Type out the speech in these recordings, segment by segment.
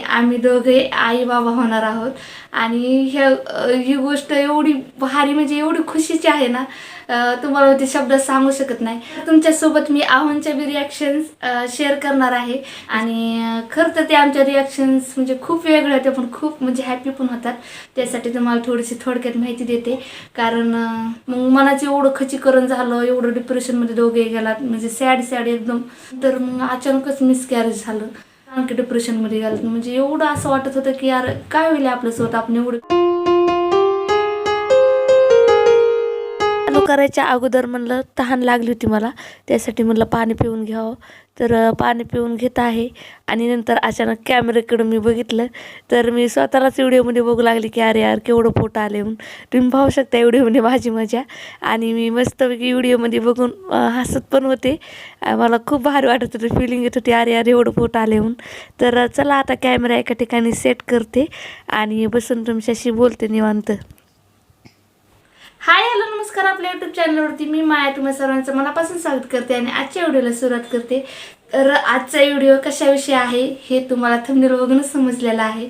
आम्ही दोघे आई बाबा होणार आहोत. आणि ह्या ही गोष्ट एवढी भारी म्हणजे एवढी खुशीची आहे ना तुम्हाला ते शब्दात सांगू शकत नाही. तुमच्यासोबत मी आव्हानच्या बी रिॲक्शन्स शेअर करणार आहे. आणि खरं तर ते आमच्या रिॲक्शन्स म्हणजे खूप वेगळ्या होत्या पण खूप म्हणजे हॅपी पण होतात. त्यासाठी तुम्हाला थोडीशी थोडक्यात माहिती देते. कारण मग मनाचं एवढं खचीकरण झालं एवढं डिप्रेशनमध्ये दोघे गेलात म्हणजे सॅड सॅड एकदम. तर मग अचानकच मिसकॅरेज झालं. डिप्रेशनमध्ये गेलं म्हणजे एवढं असं वाटत होतं की यार काय होईल आपल्यासोबत आपण एवढं चालू करायच्या अगोदर म्हणलं तहान लागली होती मला. त्यासाठी म्हणलं पाणी पिऊन घ्यावं. तर पाणी पिऊन घेत आहे. आणि नंतर अचानक कॅमेऱ्याकडं मी बघितलं. तर मी स्वतःलाच व्हिडिओमध्ये बघू लागले की अरे यार केवढं फोटो आले म्हणून. तुम्ही पाहू शकता व्हिडिओमध्ये म्हणजे माझी मजा. आणि मी मस्तपैकी व्हिडिओमध्ये बघून हसत पण होते. मला खूप भारी वाटत होतं. फिलिंग येत होती अरे यार एवढं फोटो आले म्हणून. तर चला आता कॅमेरा एका ठिकाणी सेट करते. आणि बसून तुमच्याशी बोलते निवांत. हाय हॅलो नमस्कार आपल्या यूट्यूब चॅनलवरती मी माया तुम्ही सर्वांचं मनापासून स्वागत करते आणि आजच्या व्हिडिओला सुरुवात करते. तर आजचा व्हिडिओ कशाविषयी आहे हे तुम्हाला थंबनेल बघूनच समजलेला आहे.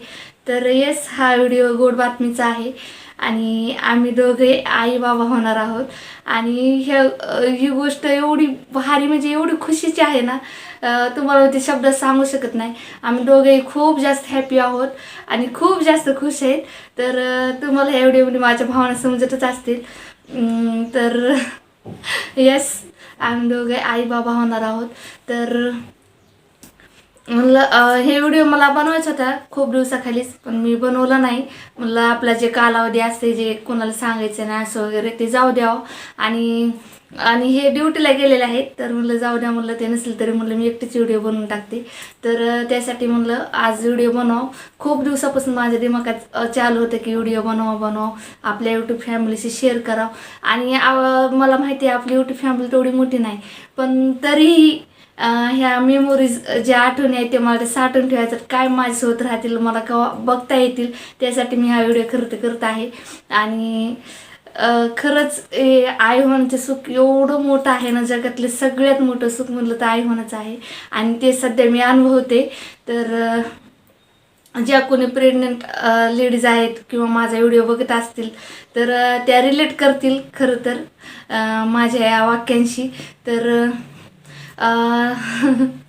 तर येस हा व्हिडिओ गोड बातमीचा आहे आणि आम्ही दोघे आई बाबा होणार आहोत. आणि ह्या ही गोष्ट एवढी भारी म्हणजे एवढी खुशीची आहे ना तुम्हाला ते शब्दात सांगू शकत नाही. आम्ही दोघेही खूप जास्त हॅपी आहोत आणि खूप जास्त खुश आहेत. तर तुम्हाला एवढी व्हिडिओमध्ये माझ्या भावना समजतच असतील. तर येस आम्ही दोघे आई बाबा होणार आहोत. तर म्हणलं हे व्हिडिओ मला बनवायचा होता खूप दिवसाखालीच पण मी बनवला नाही. म्हणलं आपला जे कालावधी असते जे कोणाला सांगायचं नाही असं वगैरे ते जाऊ द्यावं आणि आणि हे ड्युटीला गेलेले आहेत. तर म्हणलं जाऊ द्या म्हणलं ते नसेल तरी म्हणलं मी एकटीच व्हिडिओ बनवून टाकते. तर त्यासाठी म्हणलं आज व्हिडिओ बनव. खूप दिवसापासून माझ्या दिमागात चालू होतं की व्हिडिओ बनवा बनव. आपल्या यूट्यूब फॅमिलीशी शेअर करावं. आणि मला माहिती आहे आपली यूट्यूब फॅमिली तेवढी मोठी नाही. पण तरीही ह्या मेमोरीज ज्या आठवणी आहेत ते मला ते साठवून ठेवायचं. काय माझ्यासोबत राहतील मला कवा बघता येतील त्यासाठी मी हा व्हिडिओ खरं करत आहे. आणि खरंच हे आई होण्याचं सुख एवढं मोठं आहे ना जगातले सगळ्यात मोठं सुख म्हणलं तर आई होण्याचं आहे. आणि ते सध्या मी अनुभवते. तर ज्या कोणी प्रेग्नंट लेडीज आहेत किंवा माझा व्हिडिओ बघत असतील तर त्या रिलेट करतील खरं तर माझ्या या वाक्यांशी. तर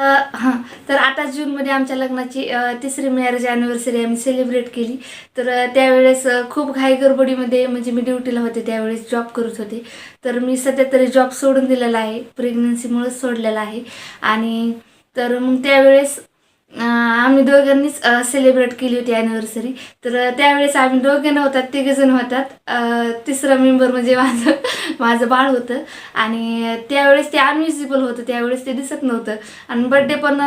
हां. तर आता जूनमध्ये आमच्या लग्नाची तिसरी मॅरेज ॲनिव्हर्सरी आम्ही सेलिब्रेट केली. तर त्यावेळेस खूप घाई गडबडीमध्ये म्हणजे मी ड्युटीला होते त्यावेळेस जॉब करत होते. तर मी सध्या तरी जॉब सोडून दिलेला आहे. प्रेग्नन्सीमुळेच सोडलेला आहे. आणि तर मग त्यावेळेस आम्ही दोघांनीच सेलिब्रेट केली होती ॲनिव्हर्सरी तर त्यावेळेस आम्ही दोघे नव्हतात तिघेजण होतात. तिसरा मेंबर म्हणजे माझं माझं बाळ होतं. आणि त्यावेळेस ते अनविजिबल होतं त्यावेळेस ते दिसत नव्हतं. आणि बड्डे पण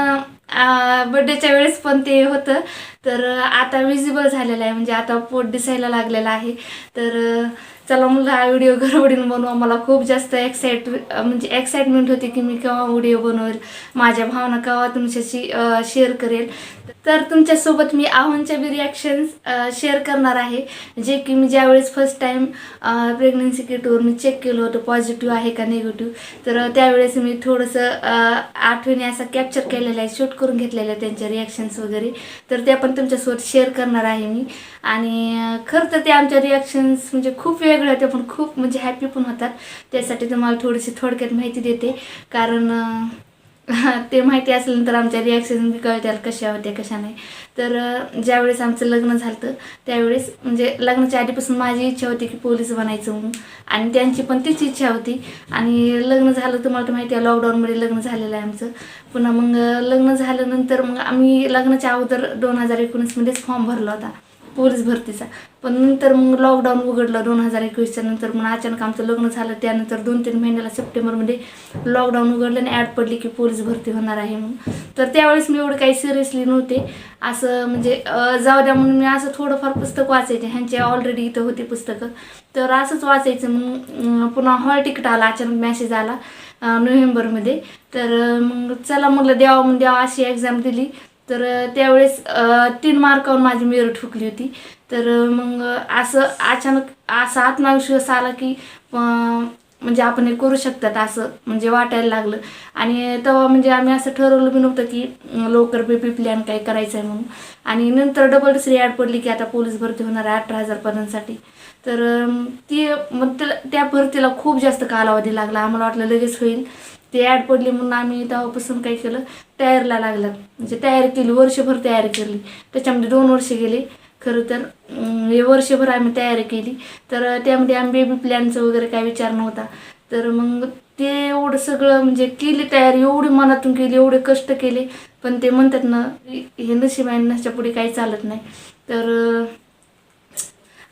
बड्डेच्या वेळेस पण ते होतं. तर आता विजिबल झालेलं आहे म्हणजे आता पोट दिसायला लागलेलं आहे. तर चला मुलं हा व्हिडिओ गडबडीनं बनवा. मला खूप जास्त एक्साइट म्हणजे एक्साइटमेंट होती की मी केव्हा व्हिडिओ बनवेल माझ्या भावना केव्हा तुमच्याशी शेअर करेल. तर तुमच्यासोबत मी आव्हानच्या बी रिॲक्शन्स शेअर करणार आहे. जे की मी ज्यावेळेस फर्स्ट टाईम प्रेग्नन्सी किटवर मी चेक केलं होतं पॉझिटिव्ह आहे का निगेटिव्ह तर त्यावेळेस मी थोडंसं आठवणी असं कॅप्चर केलेलं आहे शूट करून घेतलेलं आहे त्यांच्या रिॲक्शन्स वगैरे. तर त्या पण तुमच्यासोबत शेअर करणार आहे मी. आणि खरं तर ते आमच्या रिॲक्शन्स म्हणजे खूप वेगळ्या होत्या पण खूप म्हणजे हॅपी पण होतात. त्यासाठी तुम्हाला थोडीशी थोडक्यात माहिती देते. कारण ते माहिती असल्यानंतर आमच्या रिॲक्शन बी कळत्याल कशा होत्या कशा नाही. तर ज्यावेळेस आमचं लग्न झालं त्यावेळेस म्हणजे लग्नाच्या आधीपासून माझी इच्छा होती की पोलीस बनायचं म्हणून. आणि त्यांची पण तीच इच्छा होती. आणि लग्न झालं तुम्हाला तर माहिती आहे लॉकडाऊनमध्ये लग्न झालेलं आहे आमचं. पुन्हा मग लग्न झाल्यानंतर मग आम्ही लग्नाच्या अगोदर दोन हजार एकोणीसमध्येच फॉर्म भरला होता. पोलीस भरतीचा. पण नंतर मग लॉकडाऊन उघडलं दोन हजार एकवीसच्या नंतर मग अचानक आमचं लग्न झालं त्यानंतर दोन तीन महिन्याला सप्टेंबरमध्ये लॉकडाऊन उघडलं आणि ॲड पडली की पोलीस भरती होणार आहे म्हणून. तर त्यावेळेस मी एवढं काही सिरियसली नव्हते. असं म्हणजे जाऊ द्या म्हणून मी असं थोडंफार पुस्तक वाचायचे. ह्यांचे ऑलरेडी इथं होती पुस्तकं. तर असंच वाचायचं. मग पुन्हा हॉल तिकीट आला अचानक मॅसेज आला नोव्हेंबरमध्ये तर मग चला म्हटलं द्यावं म्हणून द्यावं अशी एक्झाम दिली. तर त्यावेळेस तीन मार्कावर माझी मेरिट ठुकली होती. तर मग असं अचानक असा आत्मविश्वास आला की म्हणजे आपण हे करू शकतात असं म्हणजे वाटायला लागलं. आणि तेव्हा म्हणजे आम्ही असं ठरवलं बी नव्हतं की लवकर बेबी प्लॅन काय करायचं आहे म्हणून. आणि नंतर डबल दुसरी ॲड पडली की आता पोलीस भरती होणार आहे अठरा हजार पदांसाठी तर ती मग त्याला त्या भरतीला खूप जास्त कालावधी लागला. आम्हाला वाटलं लगेच होईल. ती ॲड पडली म्हणून आम्ही तेव्हापासून काय केलं तयारीला लागलं. म्हणजे तयारी केली वर्षभर तयारी केली. त्याच्यामध्ये दोन वर्ष गेले. खरं तर हे वर्षभर आम्ही तयारी केली. तर त्यामध्ये आम्ही बेबी प्लॅनचं वगैरे काय विचार नव्हता. तर मग ते एवढं सगळं म्हणजे केली तयारी एवढी मनातून केली एवढे कष्ट केले. पण ते म्हणतात ना हे नशीब आहे नसच्या पुढे काही चालत नाही. तर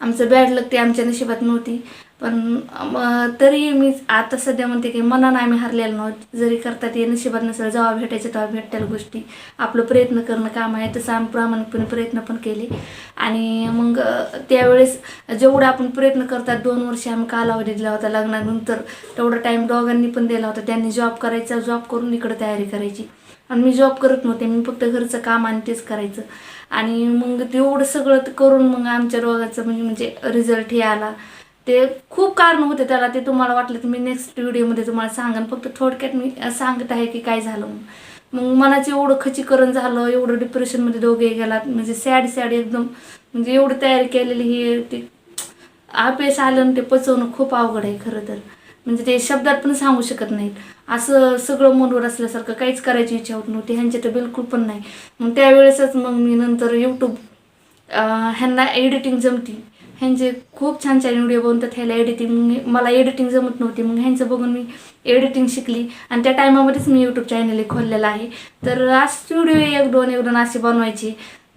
आमचं बॅड लक ते आमच्या नशिबात नव्हती. पण म- तरी मी आता सध्या म्हणते की मनानं आम्ही हरलेलो नव्हत. जरी करतात ते नशिबात नसेल जेव्हा भेटायचं तेव्हा भेटतील गोष्टी. आपलं प्रयत्न करणं काम आहे तसं आम्ही प्रामाणिकपणे प्रयत्न पण केले. आणि मग त्यावेळेस जेवढं आपण प्रयत्न करतात दोन वर्ष आम्ही कालावधी दिला होता लग्नानंतर. तेवढा टाईम दोघांनी पण दिला होता. त्यांनी जॉब करायचा जॉब करून इकडं तयारी करायची. आणि मी जॉब करत नव्हते मी फक्त घरचं काम आणि तेच करायचं. आणि मग तेवढं सगळं करून मग आमच्या रोगाचं म्हणजे म्हणजे रिझल्ट हे आला. ते खूप कारण होते त्याला ते तुम्हाला वाटलं तर मी नेक्स्ट व्हिडिओमध्ये तुम्हाला सांगेन. फक्त थोडक्यात मी सांगत आहे की काय झालं मग मनाचं एवढं खचीकरण झालं एवढं डिप्रेशनमध्ये दोघे गेलात. म्हणजे सॅड सॅड एकदम. म्हणजे एवढी तयारी केलेली ही ते अपयश आलं आणि ते पचवणं खूप अवघड आहे खरं तर. म्हणजे ते शब्दात पण सांगू शकत नाहीत. असं सगळं मनवर असल्यासारखं काहीच करायची इच्छा होत नव्हती. ह्यांच्या तर बिलकुल पण नाही. मग त्यावेळेसच मग मी नंतर यूट्यूब ह्यांना एडिटिंग जमती. ह्यांचे खूप छान छान व्हिडिओ बनतात ह्याला एडिटिंग मला एडिटिंग जमत नव्हती. मग ह्यांचं बघून मी एडिटिंग शिकली. आणि त्या टायमामध्येच मी यूट्यूब चॅनल खोललेलं आहे. तर असेच व्हिडिओ एक दोन एक दोन असे बनवायचे.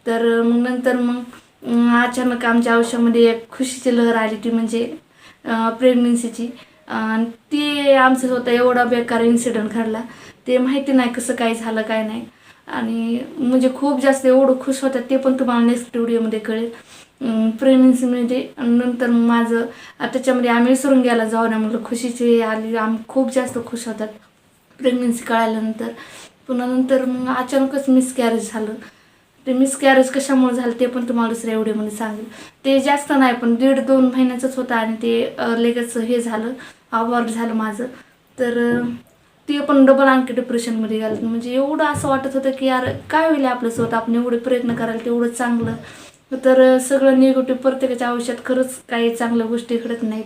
तर मग नंतर मग अचानक आमच्या आयुष्यामध्ये एक खुशीची लहर आली ती म्हणजे प्रेग्नेन्सीची आणि ते आमचं होतं एवढा बेकार इन्सिडेंट घडला. ते माहिती नाही कसं काय झालं काय नाही. आणि म्हणजे खूप जास्त एवढं खुश होतात ते पण तुम्हाला नेक्स्ट व्हिडिओमध्ये कळेल. प्रेग्नन्सीमध्ये म्हणजे, नंतर माझं त्याच्यामध्ये आम्ही विसरून गेला जाऊ ना म्हटलं खुशीची आली. आम्ही खूप जास्त खुश होतात प्रेग्नन्सी कळाल्यानंतर. पुन्हा नंतर मग अचानकच मिसकॅरेज झालं. ते मिसकॅरेज कशामुळे झालं ते पण तुम्हाला दुसऱ्या व्हिडिओमध्ये सांगेल ते जास्त नाही पण दीड दोन महिन्याचंच होतं आणि ते लगेच हे झालं अवॉर्ड झालं माझं. तर ते पण डबल आणखी डिप्रेशनमध्ये गेलं. म्हणजे एवढं असं वाटत होतं की यार काय होईल आपलं स्वतः आपण एवढे प्रयत्न करायला तेवढं चांगलं. तर सगळं निगेटिव्ह प्रत्येकाच्या आयुष्यात खरंच काही चांगल्या गोष्टी घडत नाहीत.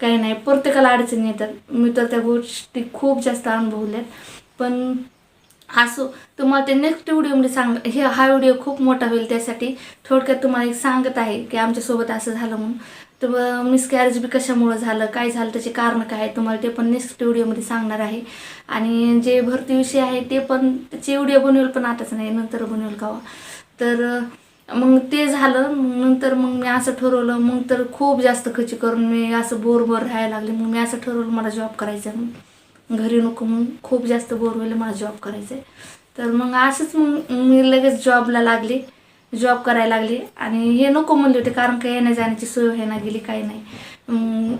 काही नाही. प्रत्येकाला अडचणी येतात. मी तर त्या गोष्टी खूप जास्त अनुभवल्यात. पण असो तुम्हाला ते नेक्स्ट व्हिडिओमध्ये सांग हे हा व्हिडिओ खूप मोठा होईल त्यासाठी थोडक्यात तुम्हाला एक सांगत आहे की आमच्यासोबत असं झालं म्हणून. तर मिसकॅरेज बी कशामुळं झालं? काय झालं? त्याचे कारण काय आहे तुम्हाला ते पण नेक्स्ट व्हिडिओमध्ये सांगणार आहे. आणि जे भरती विषय आहे ते पण त्याचे व्हिडिओ बनवेल पण आताच नाही. नंतर बनवेल कावा. तर मग ते झालं मग नंतर मग मी असं ठरवलं मग तर खूप जास्त खची करून मी असं बोर बोर राहायला लागले मग मी असं ठरवलं मला जॉब करायचा आहे घरी नको मग खूप जास्त बोर व्हायला मला जॉब करायचा आहे तर मग असंच मग मी लगेच जॉबला लागले जॉब करायला लागले. आणि हे नको म्हणले होते कारण काही येण्या जाण्याची सोय व्हायला गेली काही नाही.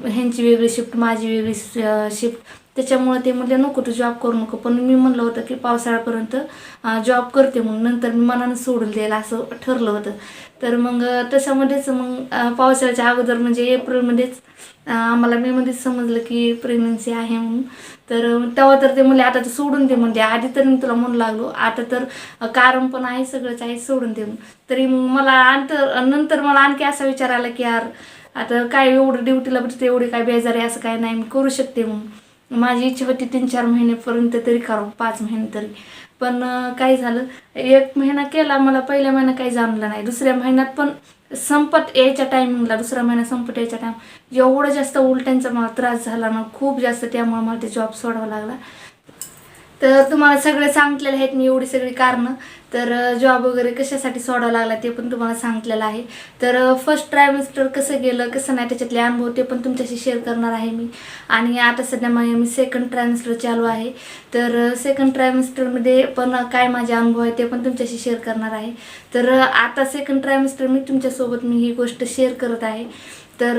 ह्यांची वेगळी शिफ्ट माझी वेगळी शिफ्ट त्याच्यामुळे ते म्हणले नको तू जॉब करू नको. पण मी म्हणलं होतं की पावसाळ्यापर्यंत जॉब करते म्हणून. नंतर मी मनानं सोडून द्यायला असं ठरलं होतं. तर मग तशामध्येच मग पावसाळ्याच्या अगोदर म्हणजे एप्रिलमध्येच आम्हाला मेमध्येच समजलं की प्रेग्नन्सी आहे म्हणून. तर तेव्हा तर ते म्हणले आता तर सोडून दे म्हणते आधी तर मी तुला म्हणू लागलो. आता तर कारण पण आहे सगळंच आहे सोडून दे तरी मग मला अंतर नंतर मला आणखी असा विचार आला की यार आता काय एवढं ड्युटीला बसते एवढी काय बेजारी असं काय नाही मी करू शकते म्हणून. माझी इच्छा होती तीन चार महिन्यापर्यंत तरी करावं पाच महिने तरी. पण काय झालं एक महिना केला मला पहिल्या महिना काही जाणलं नाही. दुसऱ्या महिन्यात पण संपत यायच्या टायमिंगला दुसरा महिना संपत यायच्या टायम एवढं जास्त उलट्यांचा मला त्रास झाला ना खूप जास्त त्यामुळे मला ते जॉब सोडावा लागला. तर तुम्हाला सगळे सांगितलेले आहेत मी एवढी सगळी कारणं. तर जॉब वगैरे कशासाठी सोडावं लागला ते पण तुम्हाला सांगितलेलं आहे. तर फर्स्ट ट्रायमिस्टर कसं गेलं कसं नाही त्याच्यातले अनुभव ते पण तुमच्याशी शेअर करणार आहे मी. आणि आता सध्या माझ्या मी सेकंड ट्रायमिस्टर चालू आहे. तर सेकंड ट्रायमिस्टरमध्ये पण काय माझे अनुभव आहे ते पण तुमच्याशी शेअर करणार आहे. तर आता सेकंड ट्रायमिस्टर मी तुमच्यासोबत मी ही गोष्ट शेअर करत आहे. तर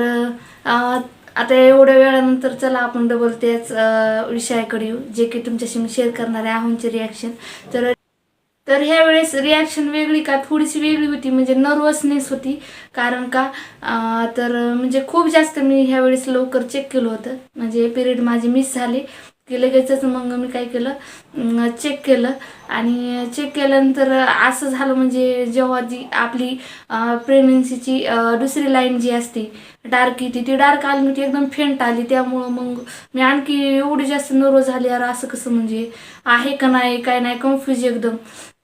आता एवढ्या वेळानंतर चला आपण डबल त्याच विषयाकडे येऊ. जे की तुमच्याशी मी शेअर करणार आहे आहोंचे रिॲक्शन तर तर ह्या वेळेस रिॲक्शन वेगळी का? थोडीशी वेगळी होती म्हणजे नर्वसनेस होती. कारण का तर म्हणजे खूप जास्त मी ह्या वेळेस लवकर चेक केलं होतं. म्हणजे पिरियड माझे मिस झाले. की लगेचच मग मी काय केलं? चेक केलं. आणि चेक केल्यानंतर असं झालं म्हणजे जेव्हा जी आपली प्रेग्नन्सीची दुसरी लाईन जी असते डार्क येते ती डार्क आली मी ती एकदम फेंट आली. त्यामुळं मग मी आणखी एवढी जास्त नर्वस झाली यार असं कसं म्हणजे आहे का नाही काय नाही कन्फ्यूज एकदम.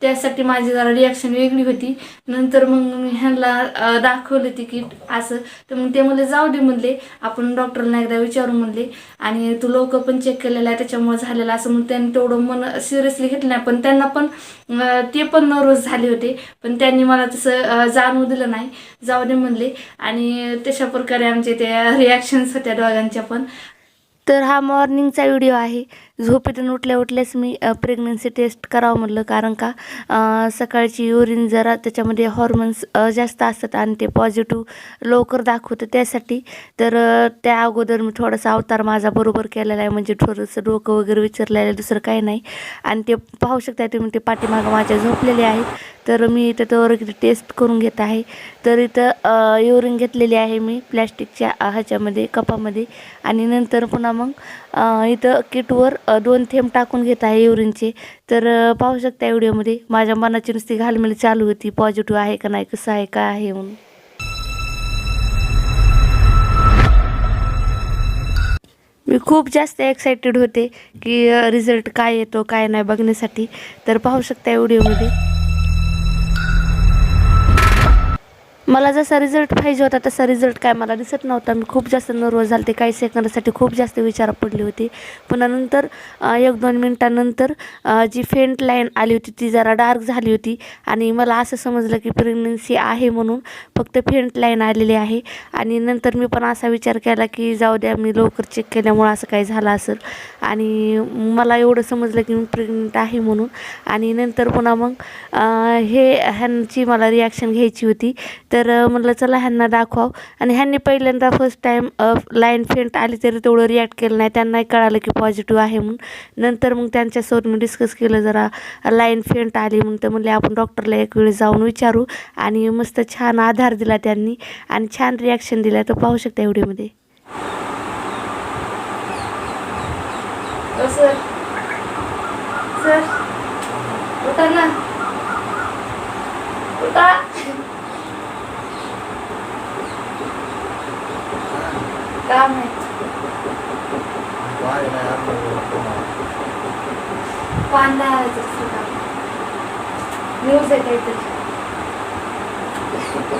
त्यासाठी माझी जरा रिॲक्शन वेगळी होती. नंतर मग मी ह्यांना दाखवलं तिकीट असं. तर मग ते म्हणले जाऊ दे म्हणले. आपण डॉक्टरला एकदा विचारू म्हणले. आणि तू लोक पण चेक केलेला आहे त्याच्यामुळे झालेलं असं. मग त्यांनी तेवढं मन सिरियसली घेतलं नाही. पण त्यांना पण ते पण नर्वस झाले होते. पण त्यांनी मला तसं जाणवू दिलं नाही. जाऊ दे म्हणले. आणि तशा प्रकारे आमचे त्या रिॲक्शन्स होत्या दोघांच्या पण. तर हा मॉर्निंगचा व्हिडिओ आहे. झोपेतून उठल्या उठल्याच मी प्रेग्नन्सी टेस्ट करावं म्हटलं. कारण का सकाळची युरिन जरा त्याच्यामध्ये हॉर्मोन्स जास्त असतात आणि ते पॉझिटिव्ह लवकर दाखवतं. त्यासाठी तर त्या अगोदर मी थोडासा अवतार माझा बरोबर केलेला आहे. म्हणजे थोडंसं डोकं वगैरे विचारलेलं आहे दुसरं काही नाही. आणि ते पाहू शकता तुम्ही ते पाठीमागं माझ्या झोपलेले आहेत. तर मी इथं तर टेस्ट करून घेत आहे. तर इथं युरिन घेतलेली आहे मी प्लॅस्टिकच्या ह्याच्यामध्ये कपामध्ये. आणि नंतर पुन्हा मग इथं किटवर दोन थेंब टाकून घेत आहे युरिनचे. तर पाहू शकता व्हिडिओमध्ये माझ्या मनाची नुसती घालमेल चालू होती. पॉझिटिव्ह आहे का नाही कसं आहे काय आहे म्हणून. मी खूप जास्त एक्सायटेड होते की रिझल्ट काय येतो काय नाही बघण्यासाठी. तर पाहू शकता व्हिडिओमध्ये. मला जसा रिझल्ट पाहिजे होता तसा रिझल्ट काय मला दिसत नव्हता. मी खूप जास्त नर्वस झाले काही सेकंदासाठी खूप जास्त विचार पडले होते. पुन्हा नंतर एक दोन मिनटानंतर जी फेंट लाईन आली होती ती जरा डार्क झाली होती. आणि मला असं समजलं की प्रेग्नन्सी आहे म्हणून फक्त फेंट लाईन आलेली आहे. आणि नंतर मी पण असा विचार केला की जाऊ द्या मी लवकर चेक केल्यामुळं असं काही झालं असेल. आणि मला एवढं समजलं की मी प्रेग्नंट आहे म्हणून. आणि नंतर पुन्हा मग हे ह्यांची मला रिॲक्शन घ्यायची होती. तर तर म्हणलं चला ह्यांना दाखवाव. आणि ह्यांनी पहिल्यांदा फर्स्ट टाईम लाईन फेंट आली तरी तेवढं रिॲक्ट केलं नाही. त्यांनाही कळालं की पॉझिटिव्ह आहे म्हणून. नंतर मग त्यांच्यासोबत मी डिस्कस केलं जरा लाईन फेंट आली म्हणून. तर म्हणले आपण डॉक्टरला एक वेळ जाऊन विचारू. आणि मस्त छान आधार दिला त्यांनी आणि छान रिॲक्शन दिला. तर पाहू शकता एवढीमध्ये सर सर उठा ना. उठा. काम आहे Why did I have to पांढरा न्यूज आहे काहीतरी सच्ची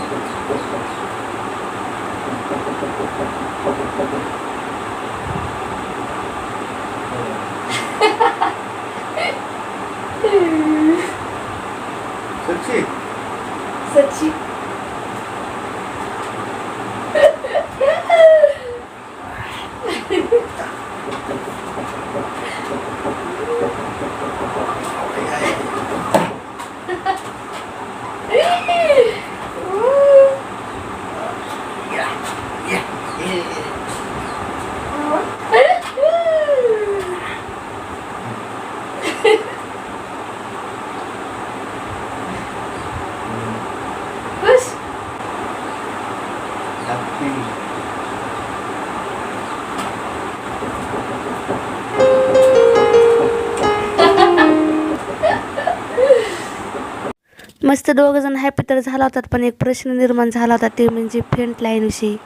तर दोघं जण हॅपी तर झाला होतात पण एक प्रश्न निर्माण झाला होता ते म्हणजे फ्रंट लाईनविषयी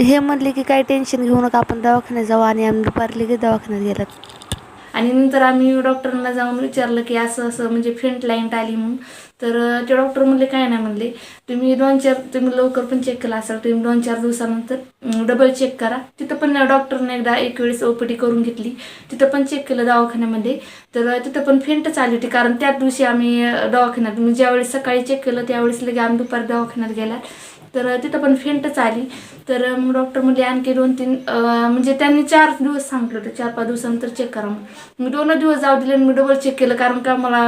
हे म्हणले की काही टेन्शन घेऊ नका आपण दवाखान्यात जाऊ आणि आम्ही दुपारी लगेच दवाखान्यात गेलात. आणि नंतर आम्ही डॉक्टरांना जाऊन विचारलं की असं असं म्हणजे फेंट लाईन आली म्हणून. तर ते डॉक्टर म्हणले काय नाही म्हणले तुम्ही दोन चार तुम्ही लवकर पण चेक केला असाल तुम्ही दोन चार दिवसानंतर डबल चेक करा. तिथं पण डॉक्टरने एकदा एक वेळेस ओपीडी करून घेतली. तिथं पण चेक केलं दवाखान्यामध्ये. तर तिथं पण फेंटच आली होती कारण त्याच दिवशी आम्ही दवाखान्यात म्हणजे ज्यावेळेस सकाळी चेक केलं त्यावेळेस लगे आम्ही दुपारी दवाखान्यात गेला. तर तिथं पण फेंटच आली. तर मग डॉक्टर म्हणले आणखी दोन तीन म्हणजे त्यांनी चार दिवस सांगितलं होतं चार पाच दिवसानंतर चेक करा मग मी दोन दिवस जाऊ दिले आणि मी डबल चेक केलं कारण का मला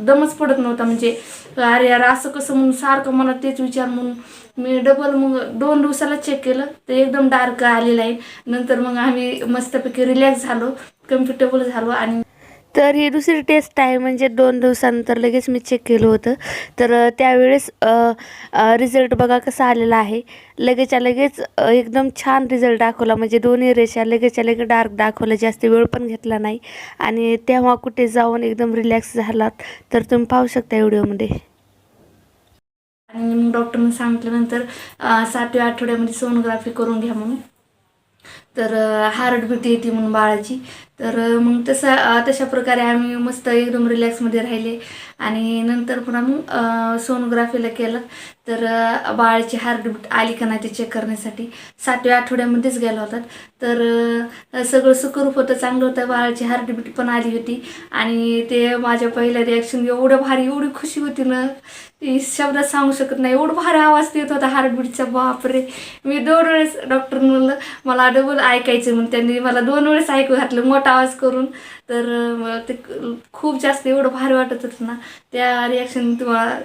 दमच पडत नव्हता. म्हणजे अरे यार असं कसं म्हणून सारखं मला तेच विचार म्हणून मी डबल मग दोन दिवसाला चेक केलं. तर एकदम डार्क आलेलं आहे. नंतर मग आम्ही मस्तपैकी रिलॅक्स झालो कम्फर्टेबल झालो आणि तर ही दुसरी टेस्ट आहे. म्हणजे दोन दिवसानंतर लगेच मी चेक केलं होतं. तर त्यावेळेस रिझल्ट बघा कसा आलेला आहे. लगेचच्या लगेच एकदम छान रिझल्ट दाखवला. म्हणजे दोन्ही रेषा लगेचच्या लगेच डार्क दाखवला. जास्त वेळ पण घेतला नाही. आणि तेव्हा कुठे जाऊन एकदम रिलॅक्स झालात तर तुम्ही पाहू शकता व्हिडिओमध्ये आणि मग डॉक्टरने सांगितल्यानंतर सातव्या आठवड्यामध्ये सोनोग्राफी करून घ्या म्हणून. तर हार्टबीट येते म्हणून बाळाची. तर मग तसा तशा प्रकारे आम्ही मस्त एकदम रिलॅक्समध्ये राहिले. आणि नंतर पुन्हा मग सोनोग्राफीला केलं. तर बाळाची हार्टबीट आली का नाही ते चेक करण्यासाठी सातव्या आठवड्यामध्येच गेला होता. तर सगळं सुखरूप होतं चांगलं होतं. बाळाची हार्टबीट पण आली होती. आणि ते माझ्या पहिल्या रिॲक्शन एवढं भारी एवढी खुशी होती ना. ती शब्दात सांगू शकत नाही. एवढं भारी आवाज येत होता हार्टबीटचा बापरे! मी दोन वेळेस डॉक्टर म्हणलं मला डबल ऐकायचं. मग त्यांनी मला दोन वेळेस ऐकू घातलं मोठा आवाज करून. तर ते खूप जास्त एवढं भारी वाटत होतं ना. त्या रिॲक्शन तुम्हाला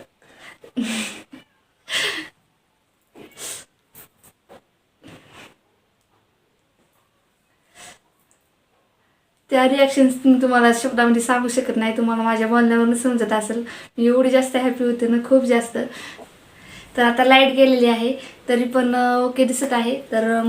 त्या रिॲक्शन्स तुम्हाला शब्दामध्ये सांगू शकत नाही. तुम्हाला माझ्या बोलण्यावरून समजत असेल. मी एवढी जास्त हॅपी होते ना खूप जास्त. तर आता लाइट गेलेली आहे तरी पण ओके दिसत आहे. तर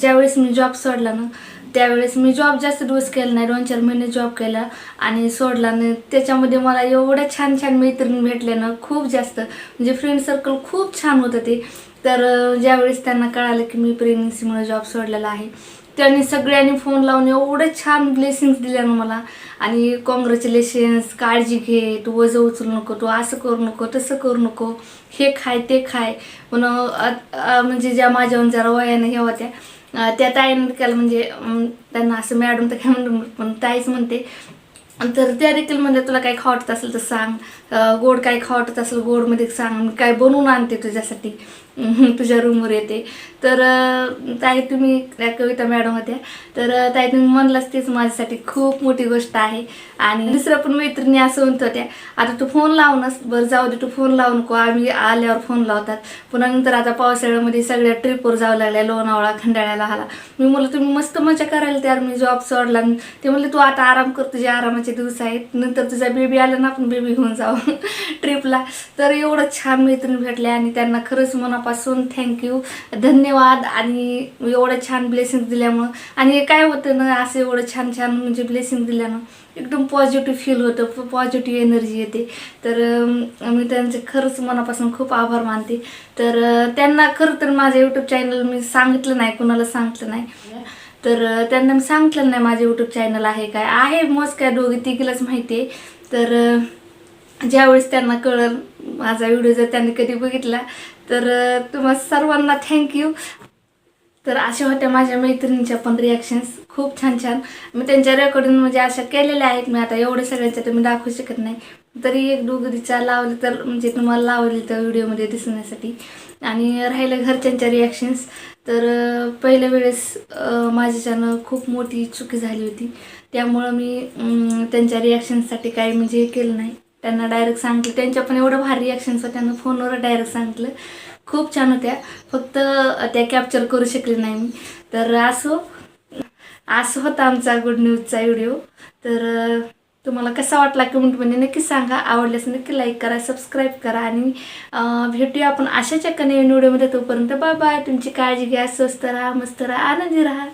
ज्यावेळेस मी जॉब सोडला ना त्यावेळेस मी जॉब जास्त दिवस केला नाही दोन चार महिने जॉब केला आणि सोडला ना त्याच्यामध्ये मला एवढ्या छान छान मैत्रिणी भेटल्या ना खूप जास्त. म्हणजे फ्रेंड सर्कल खूप छान होतं ते. तर ज्यावेळेस त्यांना कळालं की मी प्रेग्नन्सीमुळे जॉब सोडलेला आहे त्यांनी सगळ्यांनी फोन लावून एवढं छान ब्लेसिंग्स दिल्या ना मला. आणि कॉंग्रॅच्युलेशन्स काळजी घे तू वजं उचलू नको तू असं करू नको तसं करू नको. हे खाय ते खाय. पण म्हणजे ज्या माझ्याहून जरा वयाने हे होत्या. त्या ताईनं केलं म्हणजे त्यांना असं मॅडम तर काय म्हणून पण ताईच म्हणते. तर त्या देखील म्हणजे तुला काय खावटत असेल तर सांग. गोड काय खावटत असेल गोडमध्ये सांग. काय बनवून आणते तुझ्यासाठी. तुझ्या रूमवर येते. तर ताई तुम्ही त्या कविता मॅडम होत्या. तर ताई तुम्ही म्हणलाच तेच माझ्यासाठी खूप मोठी गोष्ट आहे. आणि दुसरं पण मैत्रिणी असं म्हणत होत्या आता तू फोन लावूनच बरं जाऊ दे तू फोन लावू नको आम्ही आल्यावर फोन लावतात. पुन्हा नंतर आता पावसाळ्यामध्ये सगळ्या ट्रिपवर जावं लागल्या लोणावळा खंडाळ्याला हाला. मी म्हणलं तुम्ही मस्त मजा करायला तयार मी जॉब सोडला. ते म्हणले तू आता आराम कर तुझे आरामाचे दिवस आहेत. नंतर तुझा बेबी आला ना आपण बेबी घेऊन जाऊ ट्रिपला तर एवढं छान मैत्रीण भेटल्या आणि त्यांना खरंच मनापासून थँक्यू धन्यवाद. आणि एवढं छान ब्लेसिंग दिल्यामुळं. आणि काय होतं ना असं एवढं छान छान म्हणजे ब्लेसिंग दिल्यानं एकदम पॉझिटिव्ह फील होतं पॉझिटिव्ह एनर्जी येते. तर मी त्यांचे खरंच मनापासून खूप आभार मानते. तर त्यांना खरं तर माझं यूट्यूब चॅनल मी सांगितलं नाही कुणाला सांगितलं नाही. तर त्यांना मी सांगितलं नाही माझं यूट्यूब चॅनल आहे काय. आहे मस्त काय दोघी तिघीलाच माहिती आहे. तर ज्यावेळेस त्यांना कळल माझा व्हिडिओ जर त्यांनी कधी बघितला तर तुम्हा सर्वांना थँक्यू तर अशा होत्या माझ्या मैत्रिणींच्या पण रिॲक्शन्स खूप छान छान. मी त्यांच्या रेकॉर्डिंग म्हणजे अशा केलेल्या आहेत. मी आता एवढे सगळ्यांच्या तर मी दाखवू शकत नाही. तरी एक डोगरीचा लावली तर म्हणजे तुम्हाला लावली तर व्हिडिओमध्ये दिसण्यासाठी. आणि राहिलं घरच्यांच्या रिॲक्शन्स तर पहिल्या वेळेस माझ्याच्यानं खूप मोठी चुकी झाली होती. त्यामुळं मी त्यांच्या रिॲक्शन्ससाठी काही म्हणजे हे केलं नाही. त्यांना डायरेक्ट सांगितलं. त्यांच्या पण एवढं भारी रिॲक्शन्स होत्या. त्यांना फोनवर डायरेक्ट सांगितलं. खूप छान होत्या. फक्त त्या कॅप्चर करू शकले नाही मी. तर असो असं होता आमचा गुड न्यूजचा व्हिडिओ तर तुम्हाला कसा वाटला कमेंटमध्ये नक्की सांगा. आवडल्यास नक्की लाईक करा सबस्क्राईब करा आणि भेटूया आपण अशाच एका नवीन व्हिडिओमध्ये तोपर्यंत. बाय बाय तुमची काळजी घ्या. स्वस्त राहा मस्त राहा. आनंदी राहा.